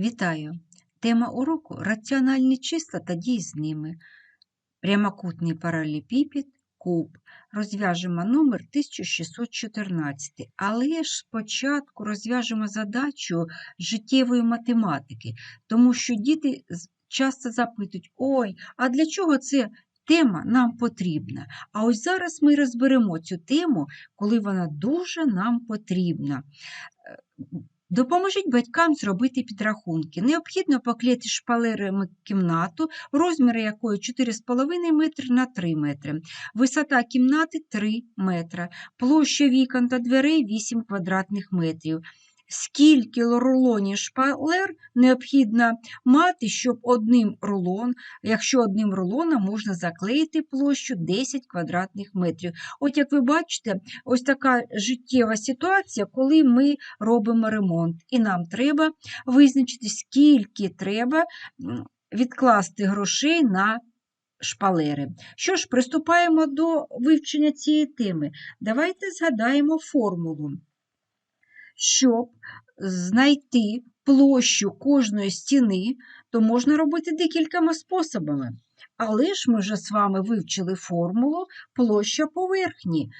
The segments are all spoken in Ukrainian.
Вітаю! Тема уроку раціональні числа та дії з ними. Прямокутний паралелепіпед, куб. Розв'яжемо номер 1614. Але ж спочатку розв'яжемо задачу життєвої математики, тому що діти часто запитують: ой, а для чого ця тема нам потрібна? А ось зараз ми розберемо цю тему, коли вона дуже нам потрібна. Допоможіть батькам зробити підрахунки. Необхідно поклеїти шпалерами кімнату, розміри якої 4,5 метри на 3 метри. Висота кімнати 3 метри, Площа вікон та дверей 8 квадратних метрів. Скільки рулонів шпалер необхідно мати, щоб одним рулон, якщо одним рулоном можна заклеїти площу 10 квадратних метрів. От як ви бачите, ось така життєва ситуація, коли ми робимо ремонт, і нам треба визначити, скільки треба відкласти грошей на шпалери. Що ж, приступаємо до вивчення цієї теми. Давайте згадаємо формулу. Щоб знайти площу кожної стіни, то можна робити декількома способами. Але ж ми вже з вами вивчили формулу площа поверхні.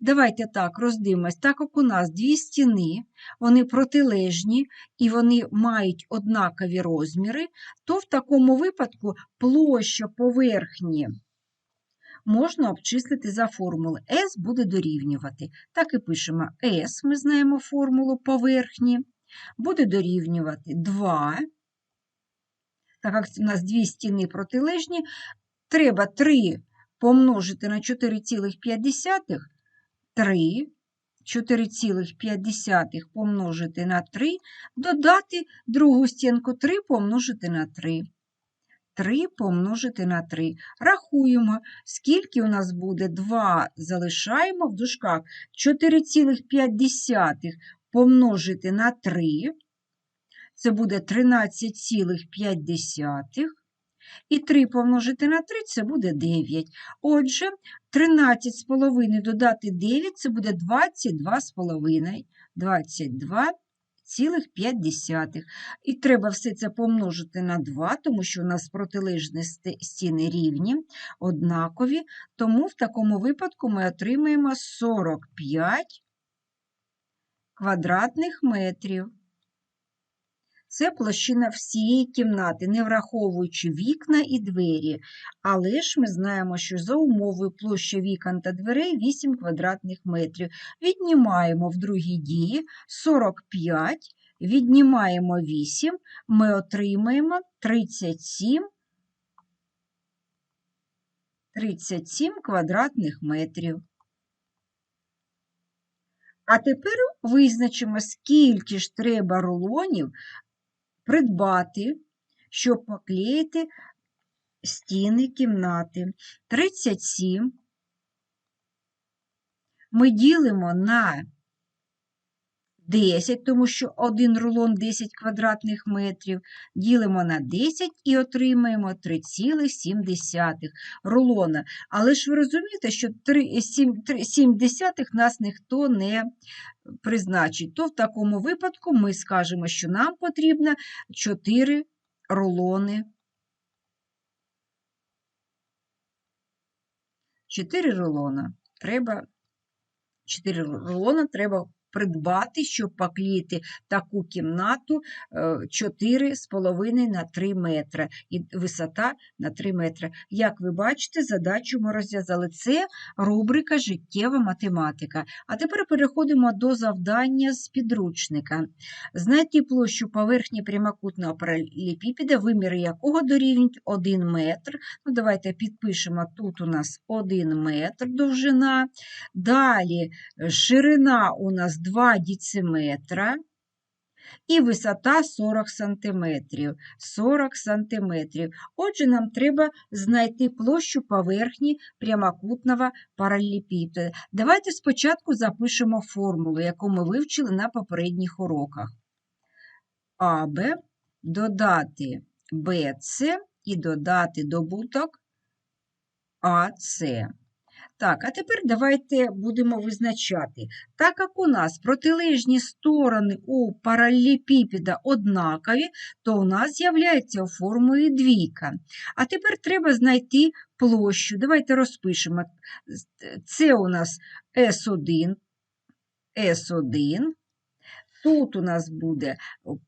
Давайте так роздивимось, так як у нас дві стіни, вони протилежні і вони мають однакові розміри, то в такому випадку площа поверхні можна обчислити за формулою. S буде дорівнювати. Так і пишемо S, ми знаємо формулу поверхні, буде дорівнювати 2. Так як у нас дві стіни протилежні, треба 3 помножити на 4,5, 3, 4,5 помножити на 3, додати другу стінку 3 помножити на 3. 3 помножити на 3. Рахуємо, скільки у нас буде 2, залишаємо в дужках 4,5 помножити на 3. Це буде 13,5. І 3 помножити на 3 це буде 9. Отже, 13,5 додати 9 це буде 22,5. 22,5. І треба все це помножити на 2, тому що у нас протилежні стіни рівні, однакові. Тому в такому випадку ми отримаємо 45 квадратних метрів. Це площина всієї кімнати, не враховуючи вікна і двері. Але ж ми знаємо, що за умовою площа вікон та дверей 8 квадратних метрів. Віднімаємо в другій дії 45, віднімаємо 8, ми отримаємо 37, 37 квадратних метрів. А тепер визначимо, скільки ж треба рулонів придбати, щоб поклеїти стіни кімнати. 37 ми ділимо на 10, тому що один рулон 10 квадратних метрів, ділимо на 10 і отримаємо 3,7 рулона. Але ж ви розумієте, що 3, 7, 7 нас ніхто не призначить. То в такому випадку ми скажемо, що нам потрібно 4 рулони. 4 рулона треба 4 рулона треба придбати, щоб поклеїти таку кімнату е, 4,5 на 3 метри і висота на 3 метри. Як ви бачите, задачу ми розв'язали. Це рубрика Життєва математика. А тепер переходимо до завдання з підручника. Знайти площу поверхні прямокутного паралелепіпеда, виміри якого дорівнюють 1 метр. Ну, Давайте підпишемо, тут у нас 1 метр довжина. Далі е, ширина у нас 2 дециметра і висота 40 сантиметрів. 40 сантиметрів. Отже, нам треба знайти площу поверхні прямокутного паралелепіпеда. Давайте спочатку запишемо формулу, яку ми вивчили на попередніх уроках. АБ додати БЦ і додати добуток АЦ. Так, а тепер давайте будемо визначати. Так як у нас протилежні сторони у паралелепіпеда однакові, то у нас з'являється формою двійка. А тепер треба знайти площу. Давайте розпишемо. Це у нас S1, S1. Тут у нас буде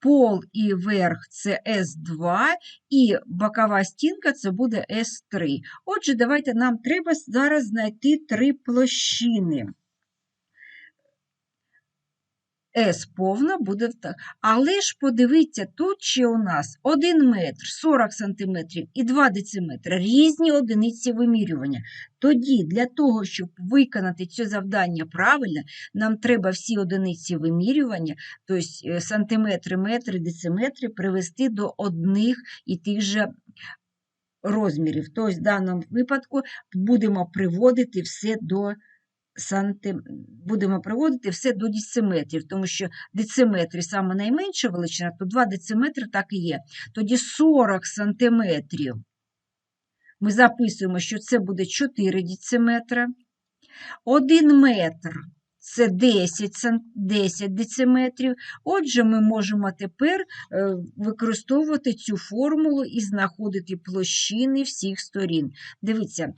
пол і верх це С2, і бокова стінка це буде С3. Отже, давайте нам треба зараз знайти три площини. S повна буде так. Але ж подивіться, тут ще у нас 1 метр 40 см і 2 дециметри різні одиниці вимірювання. Тоді для того, щоб виконати це завдання правильно, нам треба всі одиниці вимірювання, тобто сантиметри, метри, дециметри, привести до одних і тих же розмірів. Тобто, в даному випадку будемо приводити все до сантим... будемо проводити все до дециметрів, тому що дециметри саме найменша величина, то 2 дециметри так і є. Тоді 40 сантиметрів. Ми записуємо, що це буде 4 дециметра. 1 метр це 10, 10 дециметрів. Отже, ми можемо тепер е, використовувати цю формулу і знаходити площини всіх сторін. Дивіться,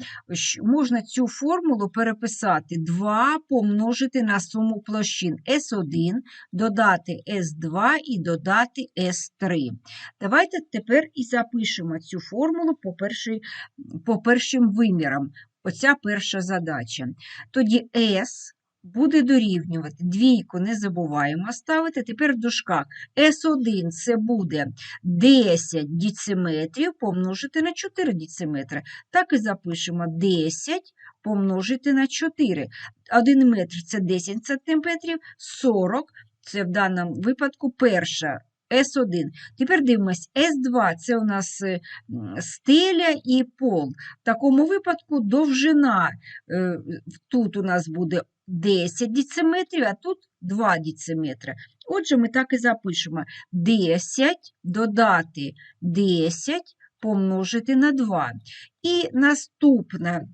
можна цю формулу переписати 2 помножити на суму площин S1, додати S2 і додати S3. Давайте тепер і запишемо цю формулу по, перший, по першим вимірам. Оця перша задача. Тоді S буде дорівнювати. Двійку не забуваємо ставити. Тепер в дужках S1 це буде 10 дециметрів помножити на 4 дециметри. Так і запишемо 10 помножити на 4. 1 метр це 10 сантиметрів, 40 це в даному випадку перша. S1. Тепер дивимось, S2 це у нас е, стеля і пол. В такому випадку довжина е, тут у нас буде 10 дециметрів, а тут 2 дециметри. Отже, ми так і запишемо 10 додати 10 помножити на 2. І наступна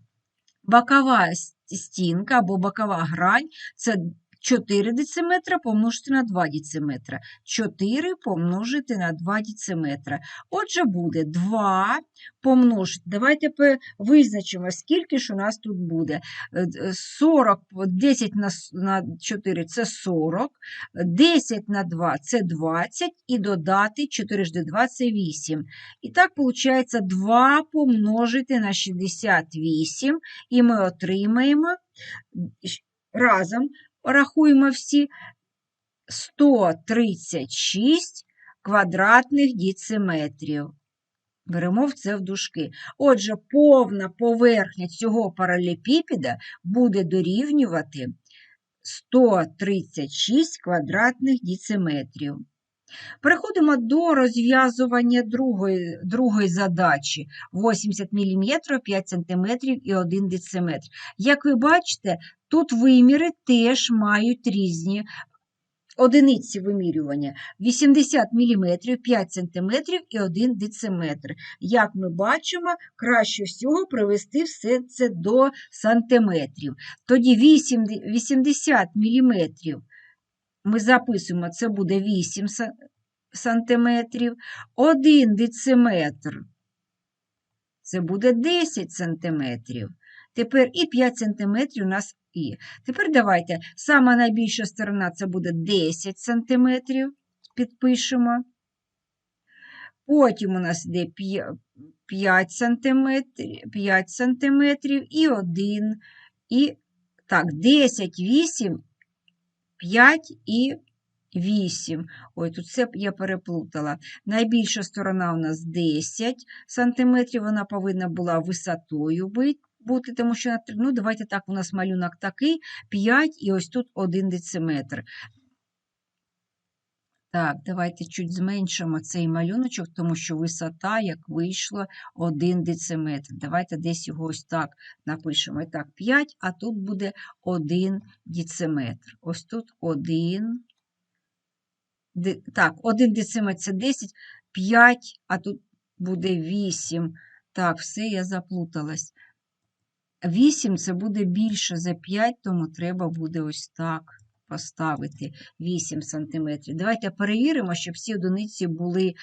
бокова стінка або бокова грань це 4 дециметра помножити на 2 дециметра. 4 помножити на 2 дециметра. Отже, буде 2 помножити. Давайте визначимо, скільки ж у нас тут буде. 40, е, 10 на 4 це 40, 10 на 2 це 20, і додати 4 жди 2 це 8. І так, виходить, 2 помножити на 68, і ми отримаємо разом Порахуємо всі 136 квадратних дециметрів. Беремо це в дужки. Отже, повна поверхня цього паралепіпіда буде дорівнювати 136 квадратних дециметрів. Переходимо до розв'язування другої другої задачі 80 мм, 5 см і 1 дециметр. Як ви бачите, тут виміри теж мають різні одиниці вимірювання 80 мм, 5 см і 1 дециметр. Як ми бачимо, краще всього привести все це до сантиметрів. Тоді 8, 80 мм ми записуємо, це буде 8 сантиметрів, 1 дециметр це буде 10 сантиметрів. Тепер і 5 сантиметрів у нас і. Тепер давайте, сама найбільша сторона це буде 10 сантиметрів, підпишемо. Потім у нас йде 5 сантиметрів, 5 сантиметрів і 1, і так, 10, 8 5 і 8. Ой, тут все я переплутала. Найбільша сторона у нас 10 см, вона повинна була висотою бути, тому що ну, давайте так, у нас малюнок такий: 5 і ось тут 1 дециметр. Так, давайте чуть зменшимо цей малюночок, тому що висота, як вийшло, 1 дециметр. Давайте десь його ось так напишемо. І так, 5, а тут буде 1 дециметр. Ось тут 1. Так, 1 дециметр це 10, 5, а тут буде 8. Так, все, я заплуталась. 8 це буде більше за 5, тому треба буде ось так поставити 8 см. Давайте перевіримо, щоб всі одиниці були.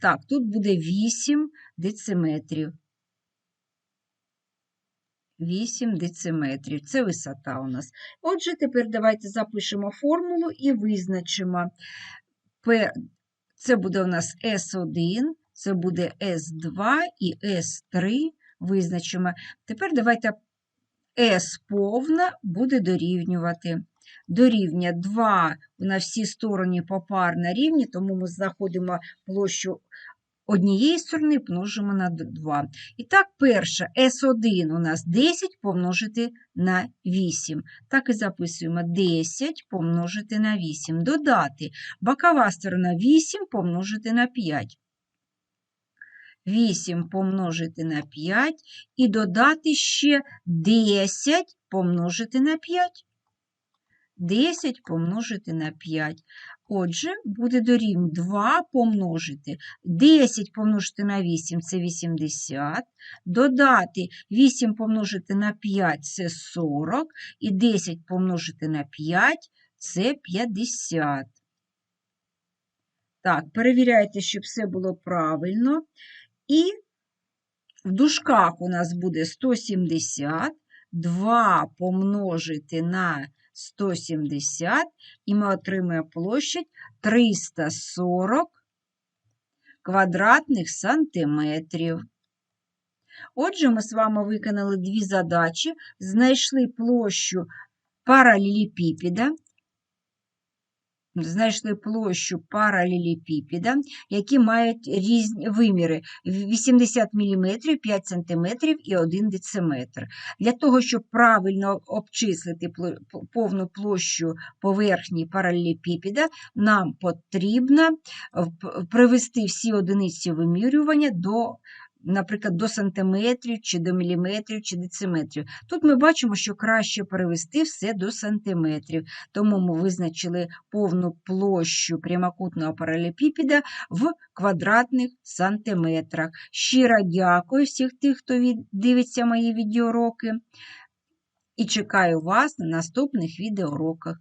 Так, тут буде 8 дециметрів. 8 дециметрів. Це висота у нас. Отже, тепер давайте запишемо формулу і визначимо. Це буде у нас S1, це буде S2 і S3 визначимо. Тепер давайте S повна буде дорівнювати. Дорівня 2 на всі сторони попарно рівні, тому ми знаходимо площу однієї сторони, множимо на 2. І так, перше, S1 у нас 10 помножити на 8. Так і записуємо 10 помножити на 8. Додати бокова сторона 8 помножити на 5. 8 помножити на 5 і додати ще 10 помножити на 5. 10 помножити на 5. Отже, буде дорівнювати 2 помножити. 10 помножити на 8 – це 80. Додати 8 помножити на 5 – це 40. І 10 помножити на 5 – це 50. Так, перевіряйте, щоб все було правильно. І в дужках у нас буде 170. 2 помножити на 170, і ми отримаємо площадь 340 квадратних сантиметрів. Отже, ми з вами виконали дві задачі, знайшли площу паралелепіпеда, знайшли площу паралелепіпеда, які мають різні виміри 80 мм, 5 см і 1 дециметр. Для того, щоб правильно обчислити повну площу поверхні паралелепіпеда, нам потрібно е, привести всі одиниці вимірювання до Наприклад, до сантиметрів, чи до міліметрів, чи дециметрів. Тут ми бачимо, що краще перевести все до сантиметрів. Тому ми визначили повну площу прямокутного паралелепіпеда в квадратних сантиметрах. Щиро дякую всіх тих, хто дивиться мої відеоуроки. І чекаю вас на наступних відеоуроках.